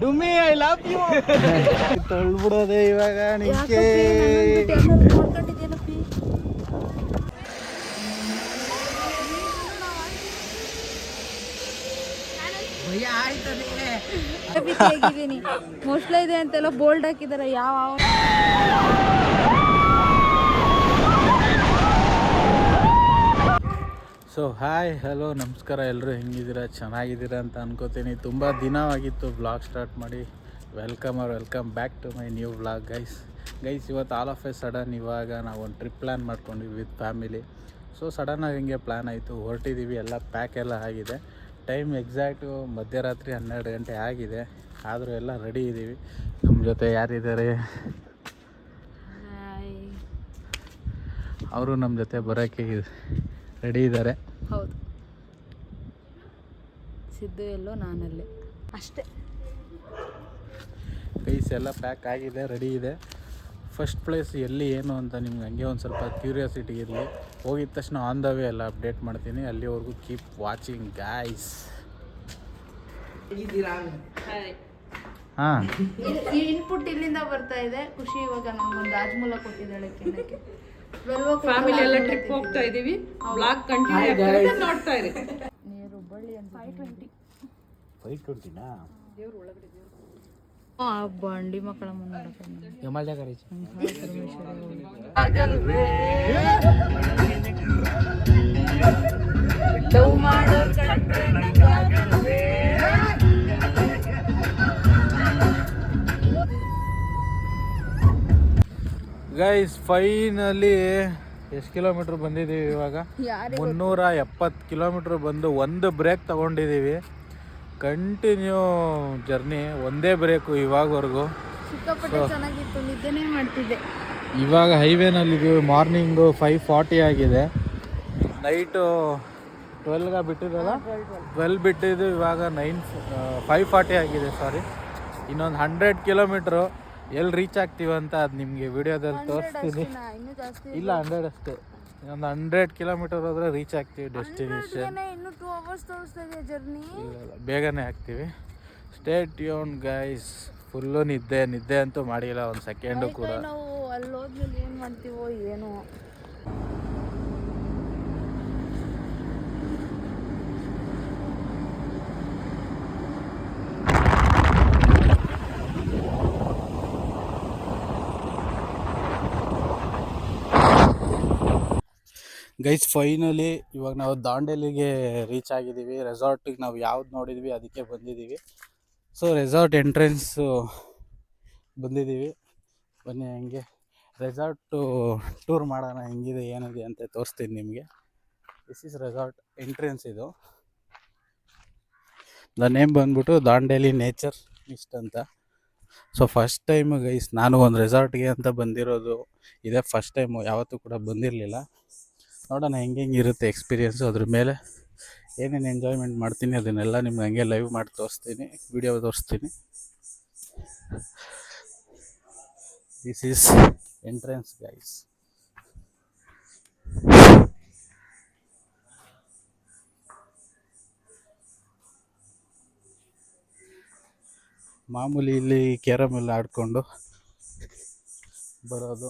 ಡುಮ್ಮಿ I love you ತೊಳ್ಬಿಡೋದೆ ಇವಾಗ ನಿಕ್ಕೆ ಮೋಸ್ಟ್ಲಿ ಇದೆ ಅಂತೆಲ್ಲ ಬೋಲ್ಡ್ ಹಾಕಿದಾರೆ ಯಾವ ಸೊ ಹಾಯ್ ಹಲೋ ನಮಸ್ಕಾರ ಎಲ್ಲರೂ ಹೆಂಗಿದ್ದೀರಾ? ಚೆನ್ನಾಗಿದ್ದೀರಾ ಅಂತ ಅನ್ಕೋತೀನಿ. ತುಂಬ ದಿನವಾಗಿತ್ತು ಬ್ಲಾಗ್ ಸ್ಟಾರ್ಟ್ ಮಾಡಿ. Welcome are welcome back to my new blog guys guys ಇವತ್ತು ಆಲ್ ಆಫ್ ಎ ಸಡನ್ ಇವಾಗ ನಾವು ಒಂದು ಟ್ರಿಪ್ ಪ್ಲ್ಯಾನ್ ಮಾಡ್ಕೊಂಡ್ವಿ ವಿತ್ ಫ್ಯಾಮಿಲಿ ಸೊ ಸಡನ್ನಾಗಿ ಹಿಂಗೆ ಪ್ಲ್ಯಾನ್ ಆಯಿತು. ಹೊರಟಿದ್ದೀವಿ ಎಲ್ಲ ಪ್ಯಾಕ್ ಎಲ್ಲ ಆಗಿದೆ. ಟೈಮ್ ಎಕ್ಸಾಕ್ಟು ಮಧ್ಯರಾತ್ರಿ ಹನ್ನೆರಡು ಗಂಟೆ ಆಗಿದೆ. ಆದರೂ ಎಲ್ಲ ರೆಡಿ ಇದ್ದೀವಿ ನಮ್ಮ ಜೊತೆ ಯಾರಿದ್ದಾರೆ? ಅವರು ನಮ್ಮ ಜೊತೆ ಬರೋಕ್ಕೆ ರೆಡಿ ಇದ್ದಾರೆ. ಹೌದು. ಸಿದ್ದು ಎಲ್ಲೋ ನಾನಲ್ಲಿ. ಅಷ್ಟೇ. ಕೈಸ್ ಎಲ್ಲ ಪ್ಯಾಕ್ ಆಗಿದೆ ರೆಡಿ ಇದೆ. ಫಸ್ಟ್ ಪ್ಲೇಸ್ ಎಲ್ಲಿ ಏನು ಅಂತ ನಿಮ್ಗೆ ಹಂಗೆ ಒಂದು ಸ್ವಲ್ಪ ಕ್ಯೂರಿಯಾಸಿಟಿ ಇರಲಿ. ಹೋಗಿದ ತಕ್ಷಣ ಆನ್ ದ ವೇ ಎಲ್ಲ ಅಪ್ಡೇಟ್ ಮಾಡ್ತೀನಿ. ಅಲ್ಲಿವರೆಗೂ ಕೀಪ್ ವಾಚಿಂಗ್ ಗಾಯ್ಸ್ ಹಾಂ. ಈ ಇನ್ಪುಟ್ ಇಲ್ಲಿಂದ ಬರ್ತಾ ಇದೆ. ಖುಷಿ ಇವಾಗ ನಮ್ಗೊಂದು ರಾಜ್ಮೂಲ ಕೊಟ್ಟಿದ್ದಾಳೆ ತಿನ್ನಕ್ಕೆ ಫ್ಯಾಮಿಲಿ ಎಲ್ಲ ಟ್ರಿಪ್ ಹೋಗ್ತಾ ಇದೀವಿ. ಬ್ಲಾಗ್ ಕಂಟಿನ್ಯೂ ನೋಡ್ತಾ ಇರಿ. ನೀರು ಅಂತ ಆ ಬಂಡಿ ಮಕ್ಕಳ ಮುನ್ನೋಡಕ್ಕೆ ಗೈಸ್ ಫೈನಲಿ ಎಷ್ಟು ಕಿಲೋಮೀಟ್ರ್ ಬಂದಿದ್ದೀವಿ ಇವಾಗ? ಮುನ್ನೂರ ಎಪ್ಪತ್ತು ಕಿಲೋಮೀಟ್ರ್ ಬಂದು ಒಂದು ಬ್ರೇಕ್ ತಗೊಂಡಿದ್ದೀವಿ. ಕಂಟಿನ್ಯೂ ಜರ್ನಿ ಒಂದೇ ಬ್ರೇಕು ಇವಾಗವರೆಗೂ. ಇವಾಗ ಹೈವೇನಲ್ಲಿದ್ದೀವಿ ಮಾರ್ನಿಂಗು ಫೈವ್ ಫಾರ್ಟಿ ಆಗಿದೆ. ನೈಟು ಟ್ವೆಲ್ಗ ಬಿಟ್ಟಿದ್ದಲ್ಲ? ಟ್ವೆಲ್ ಬಿಟ್ಟಿದ್ದು ಇವಾಗ ನೈನ್ ಫೈವ್ ಫಾರ್ಟಿ ಆಗಿದೆ ಸಾರಿ ಇನ್ನೊಂದು ಹಂಡ್ರೆಡ್ ಕಿಲೋಮೀಟ್ರು ಎಲ್ಲಿ ರೀಚ್ ಆಗ್ತೀವಿ ಅಂತ ಅದು ನಿಮಗೆ ವಿಡಿಯೋದಲ್ಲಿ ತೋರಿಸ್ತೀನಿ. ಇಲ್ಲ ಹಂಡ್ರೆಡ್ ಅಷ್ಟೇ. ಒಂದು ಹಂಡ್ರೆಡ್ ಕಿಲೋಮೀಟರ್ ಹೋದ್ರೆ ರೀಚ್ ಆಗ್ತೀವಿ ಡೆಸ್ಟಿನೇಷನ್ ಇನ್ನೂ ಟೂ ಅವರ್ಸ್ ತೋರಿಸ್ತಾ ಇದೆ ಜರ್ನಿ ಇಲ್ಲ ಬೇಗನೆ ಆಗ್ತೀವಿ. ಸ್ಟೇಟ್ ಯೋನ್ ಗೈಸ್ ಫುಲ್ಲು ನಿದ್ದೆ ನಿದ್ದೆ ಅಂತೂ ಮಾಡಿಲ್ಲ ಒಂದು ಸೆಕೆಂಡು ಕೂಡ. ನಾವು ಅಲ್ಲಿ ಹೋದ್ಮೇಲೆ ಏನು ಮಾಡ್ತೀವೋ ಏನೋ. ಗೈಸ್ ಫೈನಲಿ ಇವಾಗ ನಾವು ದಾಂಡೇಲಿಗೆ ರೀಚ್ ಆಗಿದ್ದೀವಿ. ರೆಸಾರ್ಟಿಗೆ ನಾವು ಯಾವ್ದು ನೋಡಿದ್ವಿ ಅದಕ್ಕೆ ಬಂದಿದ್ದೀವಿ. ಸೊ ರೆಸಾರ್ಟ್ ಎಂಟ್ರೆನ್ಸು ಬಂದಿದ್ದೀವಿ. ಬನ್ನಿ ಹಂಗೆ. ರೆಸಾರ್ಟು ಟೂರ್ ಮಾಡೋಣ, ಹೆಂಗಿದೆ, ಏನಿದೆ ಅಂತ ತೋರಿಸ್ತೀನಿ ನಿಮಗೆ. ದಿಸ್ ಇಸ್ ರೆಸಾರ್ಟ್ ಎಂಟ್ರೆನ್ಸ್ ಇದು. ದ ನೇಮ್ ಬಂದ್ಬಿಟ್ಟು ದಾಂಡೇಲಿ ನೇಚರ್ ಮಿಸ್ಟ್ ಅಂತ. ಸೊ ಫಸ್ಟ್ ಟೈಮ್ ಗೈಸ್ ನಾನು ಒಂದು ರೆಸಾರ್ಟ್ಗೆ ಅಂತ ಬಂದಿರೋದು. ಇದೇ ಫಸ್ಟ್ ಟೈಮು ಯಾವತ್ತೂ ಕೂಡ ಬಂದಿರಲಿಲ್ಲ. ನೋಡೋಣ ಹೆಂಗೆ ಹೆಂಗೆ ಇರುತ್ತೆ ಎಕ್ಸ್ಪೀರಿಯೆನ್ಸು ಅದ್ರ ಮೇಲೆ. ಏನೇನು ಎಂಜಾಯ್ಮೆಂಟ್ ಮಾಡ್ತೀನಿ ಅದನ್ನೆಲ್ಲ ನಿಮ್ಗೆ ಹಂಗೆ ಲೈವ್ ಮಾಡಿ ತೋರಿಸ್ತೀನಿ ವಿಡಿಯೋ ತೋರಿಸ್ತೀನಿ. ದಿಸ್ ಈಸ್ ಎಂಟ್ರೆನ್ಸ್ ಗೈಸ್ ಮಾಮೂಲಿ ಇಲ್ಲಿ ಕ್ಯಾರಮ್ ಎಲ್ಲ ಆಡಿಕೊಂಡು ಬರೋದು.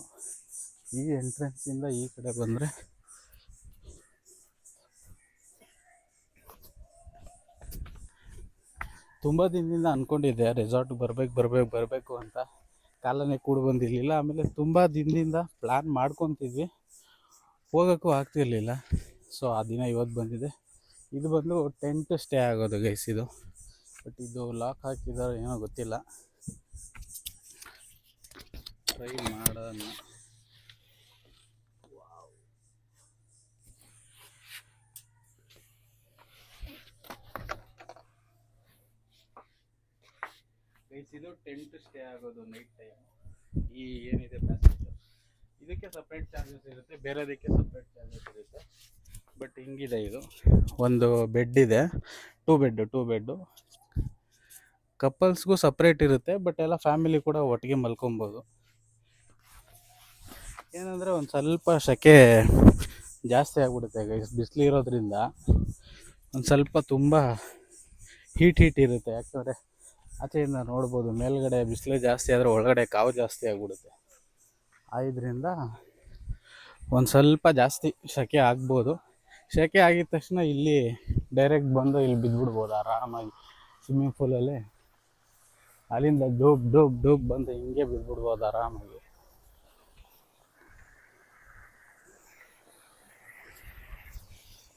ಈ ಎಂಟ್ರೆನ್ಸಿಂದ ಈ ಕಡೆ ಬಂದರೆ ತುಂಬ ದಿನದಿಂದ ಅಂದ್ಕೊಂಡಿದ್ದೆ ರೆಸಾರ್ಟ್ಗೆ ಬರ್ಬೇಕು ಬರ್ಬೇಕು, ಬರಬೇಕು ಅಂತ. ಕಾಲನೇ ಕೂಡ ಬಂದಿರಲಿಲ್ಲ. ಆಮೇಲೆ ತುಂಬ ದಿನದಿಂದ ಪ್ಲ್ಯಾನ್ ಮಾಡ್ಕೊತಿದ್ವಿ. ಹೋಗೋಕ್ಕೂ ಆಗ್ತಿರ್ಲಿಲ್ಲ. ಸೊ ಆ ದಿನ ಇವತ್ತು ಬಂದಿದೆ. ಇದು ಬಂದು ಟೆಂಟ್ ಸ್ಟೇ ಆಗೋದು ಗೈಸ್ ಇದು. ಬಟ್ ಇದು ಲಾಕ್ ಹಾಕಿದಾರೋ ಏನೋ ಗೊತ್ತಿಲ್ಲ. ಟ್ರೈ ಮಾಡೋಣ. ಇದು ಟೆಂಟ್ ಸ್ಟೇ ಆಗೋದು ನೈಟ್ ಟೈಮ್ ಈ ಏನಿದೆ ಪ್ಯಾಸೇಜ್ ಇದಕ್ಕೆ ಸಪ್ರೇಟ್ ಚಾರ್ಜಸ್ ಇರುತ್ತೆ, ಬೇರೆದಕ್ಕೆ ಸಪ್ರೇಟ್ ಚಾರ್ಜಸ್ ಇರುತ್ತೆ. ಬಟ್ ಹಿಂಗಿದೆ ಇದು. ಒಂದು ಬೆಡ್ ಇದೆ. ಟೂ ಬೆಡ್ಡು ಟೂ ಬೆಡ್ಡು ಕಪಲ್ಸ್ಗೂ ಸಪ್ರೇಟ್ ಇರುತ್ತೆ ಬಟ್ ಎಲ್ಲ ಫ್ಯಾಮಿಲಿ ಕೂಡ ಒಟ್ಟಿಗೆ ಮಲ್ಕೊಬೋದು. ಏನಂದರೆ ಒಂದು ಸ್ವಲ್ಪ ಸೆಕೆ ಜಾಸ್ತಿ ಆಗಿಬಿಡುತ್ತೆ ಬಿಸಿಲು ಇರೋದ್ರಿಂದ. ಒಂದು ಸ್ವಲ್ಪ ತುಂಬ ಹೀಟ್ ಹೀಟ್ ಇರುತ್ತೆ, ಯಾಕಂದರೆ ಆಚೆಯಿಂದ ನೋಡ್ಬೋದು ಮೇಲ್ಗಡೆ ಬಿಸಿಲು ಜಾಸ್ತಿ ಆದರೆ ಒಳಗಡೆ ಕಾವು ಜಾಸ್ತಿ ಆಗಿಬಿಡುತ್ತೆ. ಆದ್ದರಿಂದ ಒಂದು ಸ್ವಲ್ಪ ಜಾಸ್ತಿ ಸೆಕೆ ಆಗ್ಬೋದು. ಸೆಕೆ ಆಗಿದ ತಕ್ಷಣ ಇಲ್ಲಿ ಡೈರೆಕ್ಟ್ ಬಂದು ಇಲ್ಲಿ ಬಿದ್ದುಬಿಡ್ಬೋದು ಆರಾಮಾಗಿ. ಸ್ವಿಮ್ಮಿಂಗ್ ಪೂಲಲ್ಲಿ ಅಲ್ಲಿಂದ ಡೂಬ್ ಡೂಬ್ ಡೂಬ್ ಬಂದು ಹಿಂಗೆ ಬಿದ್ದುಬಿಡ್ಬೋದು ಆರಾಮಾಗಿ.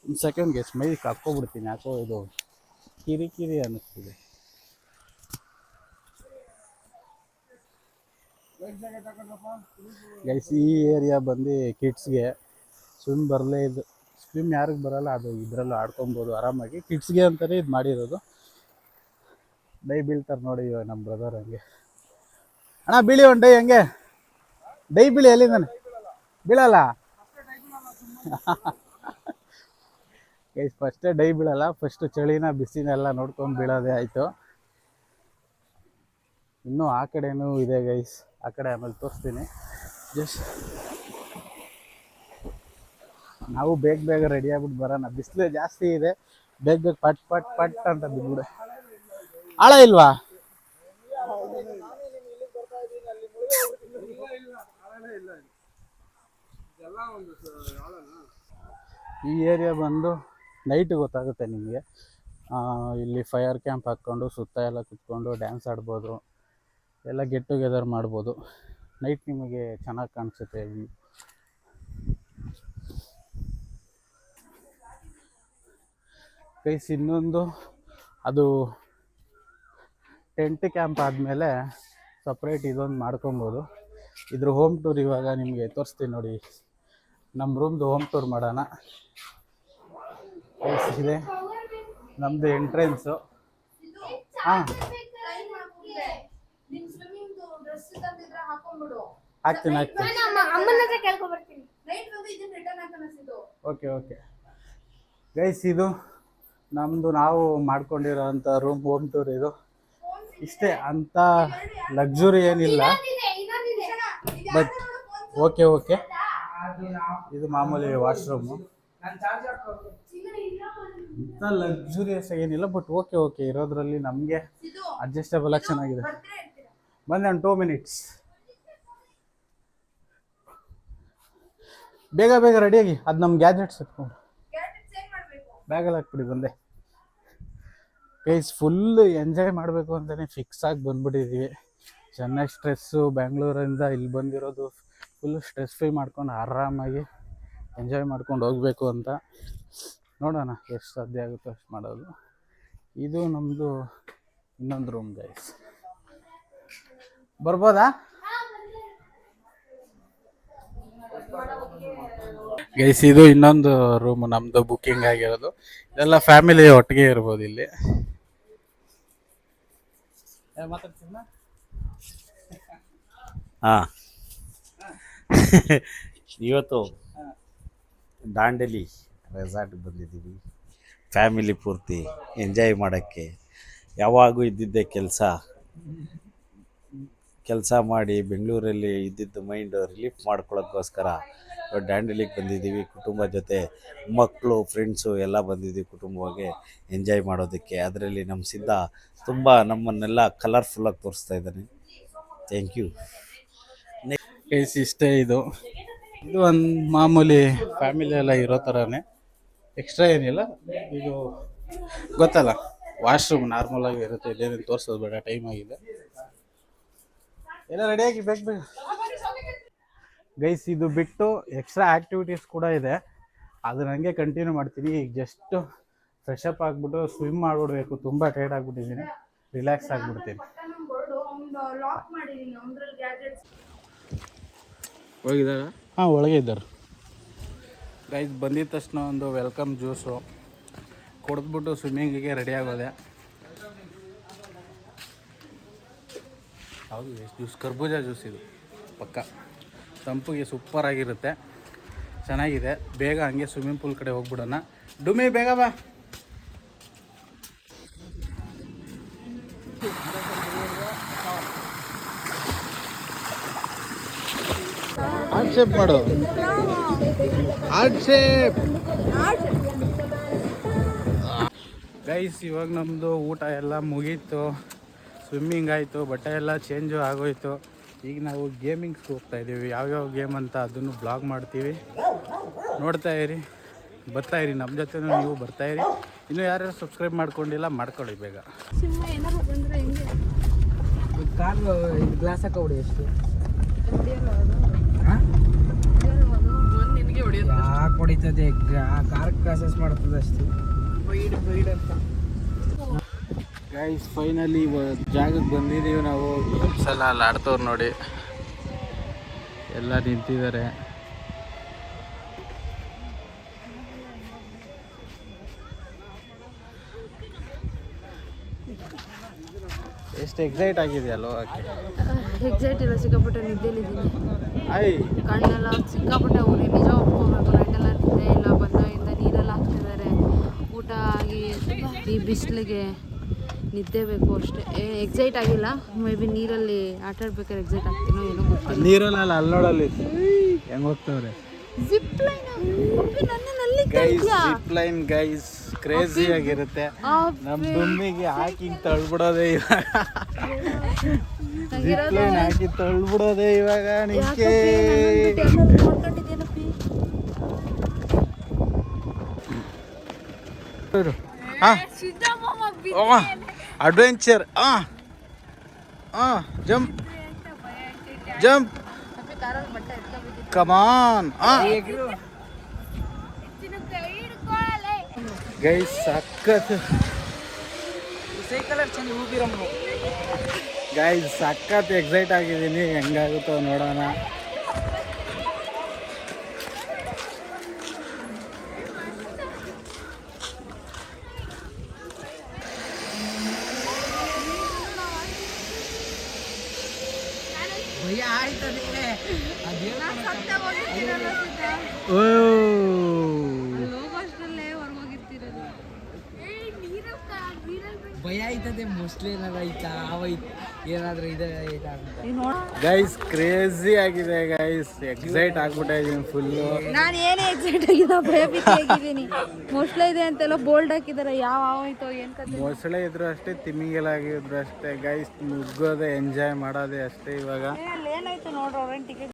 ಒಂದು ಸೆಕೆಂಡ್ ಸ್ಮೈಲ್ ಮೈ ಕಕ್ಕೊಬಿಡ್ತೀನಿ ಯಾಕೋ ಇದು ಕಿರಿಕಿರಿ ಕಿರಿ ಅನ್ನಿಸ್ತಿದೆ ಗೈಸ್ ಈ ಏರಿಯಾ ಬಂದು ಕಿಡ್ಸ್ಗೆ ಸ್ವಿಮ್ ಬರಲೇ ಇದು. ಸ್ವಿಮ್ ಯಾರಿಗೆ ಬರಲ್ಲ, ಅದು ಇದರಲ್ಲೂ ಆಡ್ಕೊಬೋದು ಆರಾಮಾಗಿ. ಕಿಡ್ಸ್ಗೆ ಅಂತಲೇ ಇದು ಮಾಡಿರೋದು. ಡೈ ಬೀಳ್ತಾರೆ ನೋಡಿ ಇವಾಗ ನಮ್ಮ ಬ್ರದರ್ ಹಂಗೆ. ಅಣ್ಣ, ಬೀಳಿ ಒಂದು ಡೈ ಹಂಗೆ. ಡೈ ಬೀಳಿ ಎಲ್ಲಿಂದಾನೆ? ಬೀಳಲ್ಲ? ಗೈಸ್ ಫಸ್ಟೇ ಡೈ ಬೀಳಲ್ಲ ಫಸ್ಟ್ ಚಳಿನ, ಬಿಸಿನೆಲ್ಲ ನೋಡ್ಕೊಂಡು ಬೀಳೋದೇ ಆಯಿತು. ಇನ್ನೂ ಆ ಕಡೆನೂ ಇದೆ ಗೈಸ್ ಆ ಕಡೆ ಆಮೇಲೆ ತೋರಿಸ್ತೀನಿ. ಜಸ್ಟ್ ನಾವು ಬೇಗ ಬೇಗ ರೆಡಿ ಆಗ್ಬಿಟ್ಟು ಬರೋಣ. ಬಿಸಿಲು ಜಾಸ್ತಿ ಇದೆ. ಬೇಗ ಬೇಗ ಪಟ್ ಪಟ್ ಪಟ್ ಅಂತ ಬಿಡ ಆಳ ಇಲ್ವಾ? ಈ ಏರಿಯಾ ಬಂದು ನೈಟ್ ಗೊತ್ತಾಗುತ್ತೆ ನಿಮಗೆ. ಇಲ್ಲಿ ಫೈರ್ ಕ್ಯಾಂಪ್ ಹಾಕ್ಕೊಂಡು ಸುತ್ತ ಎಲ್ಲ ಕುತ್ಕೊಂಡು ಡ್ಯಾನ್ಸ್ ಆಡ್ಬೋದು ಎಲ್ಲ ಗೆಟ್ ಟುಗೆದರ್ ಮಾಡ್ಬೋದು. ನೈಟ್ ನಿಮಗೆ ಚೆನ್ನಾಗಿ ಕಾಣಿಸುತ್ತೆ. ಕೈಸ್ ಇನ್ನೊಂದು, ಅದು ಟೆಂಟ್ ಕ್ಯಾಂಪ್ ಆದಮೇಲೆ ಸಪ್ರೇಟ್ ಇದೊಂದು ಮಾಡ್ಕೊಬೋದು. ಇದ್ರ ಹೋಮ್ ಟೂರ್ ಇವಾಗ ನಿಮಗೆ ತೋರಿಸ್ತೀನಿ ನೋಡಿ. ನಮ್ಮ ರೂಮ್ದು ಹೋಮ್ ಟೂರ್ ಮಾಡೋಣ. ಇದೆ. ನಮ್ಮದು ಎಂಟ್ರೆನ್ಸು ಹಾಂ ನಿಮ್ ಸ್ವಿಮ್ಮಿಂಗ್ ಡ್ರೆಸ್ ತಂದಿದ್ರೆ ಹಾಕೊಂಡ್ಬಿಡು ಹಾಕ್ತೀನಿ ಹಾಕ್ತೀನಿ ಅಮ್ಮನ ಹತ್ರ ಕೇಳ್ಕೊಂಡ್ ಬರ್ತೀನಿ ನೈಟ್ ಬಂದು ಇದನ್ನ ರಿಟರ್ನ್ ಓಕೆ ಓಕೆ. ಗೈಸ್ ಇದು ನಮ್ಮದು ನಾವು ಮಾಡ್ಕೊಂಡಿರೋಂಥ ರೂಮ್ ಹೋಮ್ ಟೂರ್ ಇದು. ಇಷ್ಟೇ ಅಂತ ಲಕ್ಸುರಿ ಏನಿಲ್ಲ. ಬಟ್ ಓಕೆ ಓಕೆ ಇದು ಮಾಮೂಲಿ ವಾಶ್ರೂಮು ಇಂಥ ಲಕ್ಸುರಿಯಸ್ ಏನಿಲ್ಲ ಬಟ್ ಓಕೆ ಓಕೆ ಇರೋದ್ರಲ್ಲಿ ನಮಗೆ ಅಡ್ಜಸ್ಟೇಬಲ್ ಆಗಿ ಚೆನ್ನಾಗಿದೆ. ಬಂದೆ ಒಂದು ಟೂ ಮಿನಿಟ್ಸ್ ಬೇಗ ಬೇಗ ರೆಡಿಯಾಗಿ ಅದು ನಮ್ಮ ಗ್ಯಾಜೆಟ್ಸ್ ಎತ್ಕೊಂಡು ಬ್ಯಾಗಲ್ಲಿ ಹಾಕ್ಬಿಡಿ ಬಂದೆ. ಗೈಸ್ ಫುಲ್ ಎಂಜಾಯ್ ಮಾಡಬೇಕು ಅಂತಲೇ ಫಿಕ್ಸ್ ಆಗಿ ಬಂದ್ಬಿಟ್ಟಿದ್ದೀವಿ ಚೆನ್ನೈ ಸ್ಟ್ರೆಸ್ಸು ಬ್ಯಾಂಗ್ಳೂರಿಂದ ಇಲ್ಲಿ ಬಂದಿರೋದು ಫುಲ್ ಸ್ಟ್ರೆಸ್ ಫ್ರೀ ಮಾಡ್ಕೊಂಡು ಆರಾಮಾಗಿ ಎಂಜಾಯ್ ಮಾಡ್ಕೊಂಡು ಹೋಗಬೇಕು ಅಂತ. ನೋಡೋಣ ಎಷ್ಟು ಸಾಧ್ಯ ಆಗುತ್ತೋ ಅಷ್ಟು ಮಾಡೋದು. ಇದು ನಮ್ಮದು ಇನ್ನೊಂದು ರೂಮ್ ಗೈಸ್ ಬರ್ಬೋದಾ? ಗೈಸ್ ಇದು ಇನ್ನೊಂದು ರೂಮ್ ನಮ್ದು ಬುಕ್ಕಿಂಗ್ ಆಗಿರೋದು. ಇದೆಲ್ಲ ಫ್ಯಾಮಿಲಿ ಒಟ್ಟಿಗೆ ಇರ್ಬೋದು ಇಲ್ಲಿ? ಹಾಂ. ಇವತ್ತು ದಾಂಡೇಲಿ ರೆಸಾರ್ಟ್ಗೆ ಬಂದಿದ್ದೀವಿ. ಫ್ಯಾಮಿಲಿ ಪೂರ್ತಿ ಎಂಜಾಯ್ ಮಾಡೋಕ್ಕೆ. ಯಾವಾಗೂ ಇದ್ದಿದ್ದೆ ಕೆಲಸ. ಕೆಲಸ ಮಾಡಿ ಬೆಂಗಳೂರಲ್ಲಿ ಇದ್ದಿದ್ದು ಮೈಂಡ್ ರಿಲೀಫ್ ಮಾಡ್ಕೊಳ್ಳೋಕ್ಕೋಸ್ಕರ ಡ್ಯಾಂಡಲಿಗೆ ಬಂದಿದ್ದೀವಿ. ಕುಟುಂಬ ಜೊತೆ ಮಕ್ಕಳು ಫ್ರೆಂಡ್ಸು ಎಲ್ಲ ಬಂದಿದ್ದೀವಿ ಕುಟುಂಬವಾಗಿ ಎಂಜಾಯ್ ಮಾಡೋದಕ್ಕೆ. ಅದರಲ್ಲಿ ನಮ್ಮ ಸಿದ್ಧ ತುಂಬ ನಮ್ಮನ್ನೆಲ್ಲ ಕಲರ್ಫುಲ್ಲಾಗಿ ತೋರಿಸ್ತಾ ಇದ್ದಾನೆ. ಥ್ಯಾಂಕ್ ಯು ಪ್ಲೇಸ್ ಇಷ್ಟೇ ಇದು. ಇದು ಒಂದು ಮಾಮೂಲಿ ಫ್ಯಾಮಿಲಿ ಎಲ್ಲ ಇರೋ ಥರನೇ ಎಕ್ಸ್ಟ್ರಾ ಏನಿಲ್ಲ. ಇದು ಗೊತ್ತಲ್ಲ. ವಾಶ್ರೂಮ್ ನಾರ್ಮಲ್ ಆಗಿ ಇರುತ್ತೆ. ಇಲ್ಲೇನೇನು ತೋರಿಸೋದು ಬೇಡ. ಟೈಮ್ ಆಗಿದೆ. ಎಲ್ಲ ರೆಡಿಯಾಗಿ ಬೇಕು ಬೇಕು ಗೈಸ್ ಇದು ಬಿಟ್ಟು ಎಕ್ಸ್ಟ್ರಾ ಆ್ಯಕ್ಟಿವಿಟೀಸ್ ಕೂಡ ಇದೆ. ಅದು ನನಗೆ ಕಂಟಿನ್ಯೂ ಮಾಡ್ತೀನಿ. ಈಗ ಜಸ್ಟ್ ಫ್ರೆಶ್ ಅಪ್ ಆಗಿಬಿಟ್ಟು ಸ್ವಿಮ್ ಮಾಡಿಬಿಡ್ಬೇಕು. ತುಂಬ ಟೈರ್ಡ್ ಆಗಿಬಿಟ್ಟಿದ್ದೀನಿ. ರಿಲ್ಯಾಕ್ಸ್ ಆಗಿಬಿಡ್ತೀನಿ. ಹಾಂ ಒಳಗೆ ಇದ್ದಾರೆ. ಗೈಸ್ ಬಂದಿದ ತಕ್ಷಣ ಒಂದು ವೆಲ್ಕಮ್ ಜ್ಯೂಸು ಕುಡಿದ್ಬಿಟ್ಟು ಸ್ವಿಮ್ಮಿಂಗಿಗೆ ರೆಡಿ ಆಗೋದೆ. ಹೌದು ಎಷ್ಟು ಜ್ಯೂಸ್ ಕರ್ಬೂಜ ಜ್ಯೂಸ್ ಇದು. ಪಕ್ಕ. ತಂಪಿಗೆ ಸೂಪರ್ ಆಗಿರುತ್ತೆ. ಚೆನ್ನಾಗಿದೆ. ಬೇಗ ಹಂಗೆ ಸ್ವಿಮ್ಮಿಂಗ್ ಪೂಲ್ ಕಡೆ ಹೋಗ್ಬಿಡೋಣ. ಡುಮಿ ಬೇಗ ಬಾ. ಮಾಡು. ಗೈಸ್ ಇವಾಗ ನಮ್ಮದು ಊಟ ಎಲ್ಲ ಮುಗೀತು. ಸ್ವಿಮ್ಮಿಂಗ್ ಆಯಿತು ಬಟ್ಟೆ ಎಲ್ಲ ಚೇಂಜು ಆಗೋಯ್ತು. ಈಗ ನಾವು ಗೇಮಿಂಗ್ಸ್ ಹೋಗ್ತಾ ಇದ್ದೀವಿ ಯಾವ್ಯಾವ ಗೇಮ್ ಅಂತ ಅದನ್ನು ಬ್ಲಾಗ್ ಮಾಡ್ತೀವಿ. ನೋಡ್ತಾ ಇರಿ. ಬರ್ತಾ ಇರಿ. ನಮ್ಮ ಜೊತೆ ನೀವು ಬರ್ತಾ ಇರಿ. ಇನ್ನು ಯಾರ್ಯಾರು ಸಬ್ಸ್ಕ್ರೈಬ್ ಮಾಡ್ಕೊಂಡಿಲ್ಲ ಮಾಡ್ಕೊಳ್ಳಿ ಬೇಗ. ಸಿಂಹ ಏನಾರು ಬಂದ್ರೆ ಹೆಂಗೆ? ಕಾರ್ ಗ್ಲಾಸ್ ಹಾಕೋಬಿಡಿ ಎಷ್ಟು? ಯಾಕೆ ಹೊಡಿತದೆ? ಕಾರ್ ಕ್ರಾಸಸ್ ಮಾಡ್ತದೆ ಅಷ್ಟೇ. ಬೈಡ್ ಬೈಡ್ ಅಂತ. ಗೈಸ್ ಫೈನಲಿ ಜಾಗಕ್ಕೆ ಬಂದಿದ್ದೀವಿ ನಾವು. ಸಲ ಎಲ್ಲ ಅಲ್ಲಿ ಆಡ್ತವ್ರು ನೋಡಿ. ಎಲ್ಲ ನಿಂತಿದ್ದಾರೆ ಎಷ್ಟು ಎಕ್ಸೈಟ್ ಆಗಿದೆಯಲ್ವ ಎಕ್ಸೈಟ್ ಇಲ್ಲ ಸಿಕ್ಕಾಪಟ್ಟೆ ನಿದ್ದೆಲಿದ್ದೀನಿ ಐ. ಕಣ್ಣೆಲ್ಲ ಸಿಕ್ಕಾಪಟ್ಟೆ ಊರಿ ನಿಜ ಒಪ್ಕೋಬೇಕು ನೈಟೆಲ್ಲ ನಿದ್ದೆ ಇಲ್ಲ ಬಂದಾಗಿಂದ ನೀರೆಲ್ಲ ಹಾಕ್ತಿದ್ದಾರೆ. ಊಟ ಆಗಿ ಈ ಬಿಸಿಲಿಗೆ ನಿದ್ದೆ ಬೇಕು ಅಷ್ಟೇ. ಎಕ್ಸೈಟ್ ಆಗಿಲ್ಲ. ಮೇ ಬಿ ನೀರಲ್ಲಿ ಆಟ ಆಡ್ಬೇಕಾದ್ರೆ ಎಕ್ಸೈಟ್ ಆಗ್ತೀನೋ ಏನೋ ಗೊತ್ತಿಲ್ಲ. ನೀರಲ್ಲ ಅಲ್ಲೋಡಲ್ಲಿ ಹೆಂಗ್ ಹೋಗ್ತವ್ರೆ? ಜಿಪ್ ಲೈನ್ ನನ್ನಲ್ಲಿ ಜಿಪ್ ಲೈನ್ ಗೈಸ್ ಕ್ರೇಜಿ ಆಗಿರುತ್ತೆ. ನಮ್ಮ ದುಮ್ಮಿಗೆ ಹಾಕಿ ತಳ್ಬಿಡೋದೇ ಇವಾಗ. ಜಿಪ್ ಲೈನ್ ಹಾಕಿ ತಳ್ಬಿಡೋದೇ ಇವಾಗ ನಿಂಗೆ. ಅಡ್ವೆಂಚರ್ ಆ. ಜಂಪ್ ಜಂಪ್ ಕಮಾನ್ ಆ. ಗೈಸ್ ಸಖತ್. ಗೈಸ್ ಸಖತ್ ಎಕ್ಸೈಟ್ ಆಗಿದ್ದೀನಿ. ಹೆಂಗಾಗುತ್ತೋ ನೋಡೋಣ ಭಯ ಆಯ್ತದೆ ಅದೇ ಓ ಭಯ ಆಯ್ತದೆ ಮೋಸ್ಟ್ಲಿ ಏನಾದ್ರು ಆಯ್ತಾ ಅವೈತ್ ಏನಾದ್ರು ಇದೆ ಗೈಸ್ ಕ್ರೇಜಿ ಆಗಿದೆ ಗೈಸ್ ಎಕ್ಸೈಟ್ ಆಗ್ಬಿಟ್ಟೆ ಇದೀನಿ ಫುಲ್ಲು ನಾನು ಏನೇ ಎಕ್ಸೈಟ್ ಆಗಿದ್ದ ಭಯ ಆಗಿದ್ದೀನಿ. ಮೋಸ್ಟ್ಲಿ ಇದೆ ಅಂತೆಲ್ಲ ಬೋಲ್ಡ್ ಹಾಕಿದಾರೆ ಯಾವ ಆಯ್ತೋ ಏನು ಕತೆ? ಮೊಸಳೆ ಇದ್ರು ಅಷ್ಟೇ ತಿಮಿಂಗಲಾಗಿದ್ರು ಅಷ್ಟೇ. ಗೈಸ್ ನುಗ್ಗೋದೆ ಎಂಜಾಯ್ ಮಾಡೋದೇ ಅಷ್ಟೇ ಇವಾಗ. ಏನಾಯ್ತು ನೋಡ್ರಿ ಟಿಕೆಟ್